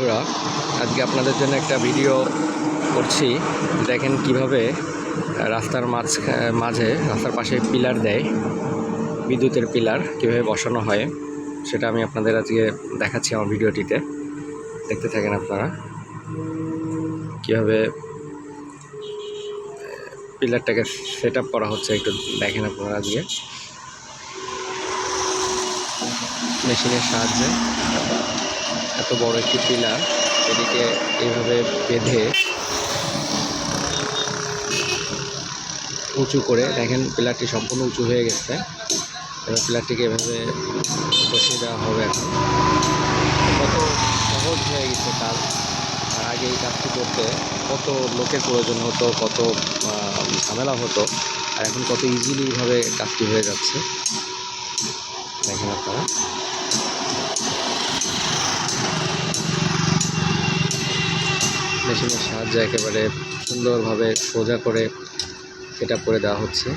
বন্ধুরা, আজকে আপনাদের জন্য একটা ভিডিও করছি। দেখেন কীভাবে রাস্তার মাঝ মাঝে, রাস্তার পাশে পিলার দেয়, বিদ্যুতের পিলার কীভাবে বসানো হয়, সেটা আমি আপনাদের আজকে দেখাচ্ছি আমার ভিডিওটিতে দেখতে থাকেন আপনারা, কীভাবে পিলারটাকে সেট আপ করা হচ্ছে, একটু দেখেন আপনারা আজকে। মেশিনের সাহায্যে। এত বড় একটি পিলার এদিকে এইভাবে বেঁধে উঁচু করে, দেখেন পিলারটি সম্পূর্ণ উঁচু হয়ে গেছে। এবার পিলারটিকে এভাবে বসিয়ে দেওয়া হবে এখন। কত সহজ হয়ে গেছে কাজ। আগে এই কাজটি করতে কত লোকের প্রয়োজন হতো, কত ঝামেলা হতো, আর এখন কত ইজিলিভাবে কাজটি হয়ে যাচ্ছে। দেখেন আপনারা। মেশিনের সাহায্যে একেবারে সুন্দরভাবে সোজা করে সেটা করে দেওয়া হচ্ছে।